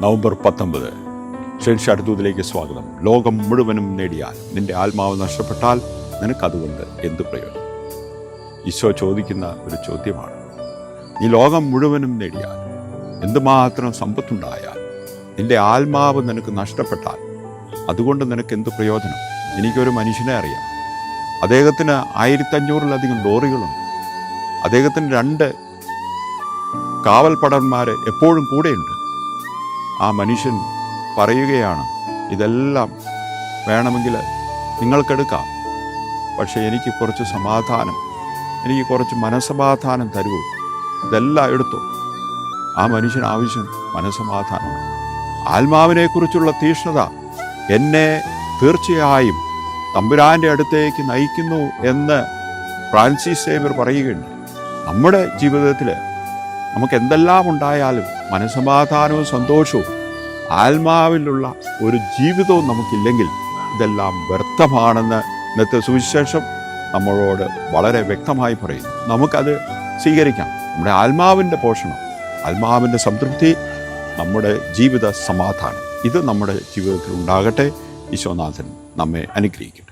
November പത്തൊമ്പത്. ഷെൻഷ അടുത്തതിലേക്ക് സ്വാഗതം. ലോകം മുഴുവനും നേടിയാൽ നിന്റെ ആത്മാവ് നഷ്ടപ്പെട്ടാൽ നിനക്കതുകൊണ്ട് എന്ത് പ്രയോജനം? ഈശോ ചോദിക്കുന്ന ഒരു ചോദ്യമാണ്. നീ ലോകം മുഴുവനും നേടിയാൽ എന്തുമാത്രം സമ്പത്തുണ്ടായാൽ നിന്റെ ആത്മാവ് നിനക്ക് നഷ്ടപ്പെട്ടാൽ അതുകൊണ്ട് നിനക്ക് എന്ത് പ്രയോജനം? എനിക്കൊരു മനുഷ്യനെ അറിയാം. അദ്ദേഹത്തിന് ആയിരത്തഞ്ഞൂറിലധികം ലോറികളുണ്ട്. അദ്ദേഹത്തിന് രണ്ട് കാവൽപ്പടന്മാർ എപ്പോഴും കൂടെയുണ്ട്. ആ മനുഷ്യൻ പറയുകയാണ് ഇതെല്ലാം വേണമെങ്കിൽ നിങ്ങൾക്കെടുക്കാം. പക്ഷേ എനിക്ക് കുറച്ച് സമാധാനം എനിക്ക് കുറച്ച് മനസ്സമാധാനം തരൂ. ഇതെല്ലാം എടുത്തു. ആ മനുഷ്യൻ ആവശ്യം മനസ്സമാധാനം ആത്മാവിനെക്കുറിച്ചുള്ള തീഷ്ണത എന്നെ തീർച്ചയായും തമ്പുരാന്റെ അടുത്തേക്ക് നയിക്കുന്നു എന്ന് ഫ്രാൻസിസ് സേവർ പറയുകയുണ്ട് നമ്മുടെ ജീവിതത്തിൽ നമുക്ക് എന്തെല്ലാം ഉണ്ടായാലും മനസ്സമാധാനവും സന്തോഷവും ആത്മാവിലുള്ള ഒരു ജീവിതവും നമുക്കില്ലെങ്കിൽ ഇതെല്ലാം വ്യർത്ഥമാണെന്ന് ഇന്നത്തെ സുവിശേഷം നമ്മളോട് വളരെ വ്യക്തമായി പറയും നമുക്കത് സ്വീകരിക്കാം. നമ്മുടെ ആത്മാവിന്റെ പോഷണം ആത്മാവിന്റെ സംതൃപ്തി നമ്മുടെ ജീവിത സമാധാനം. ഇത് നമ്മുടെ ജീവിതത്തിൽ ഉണ്ടാകട്ടെ. ഈശോനാഥൻ നമ്മെ അനുഗ്രഹിക്കും.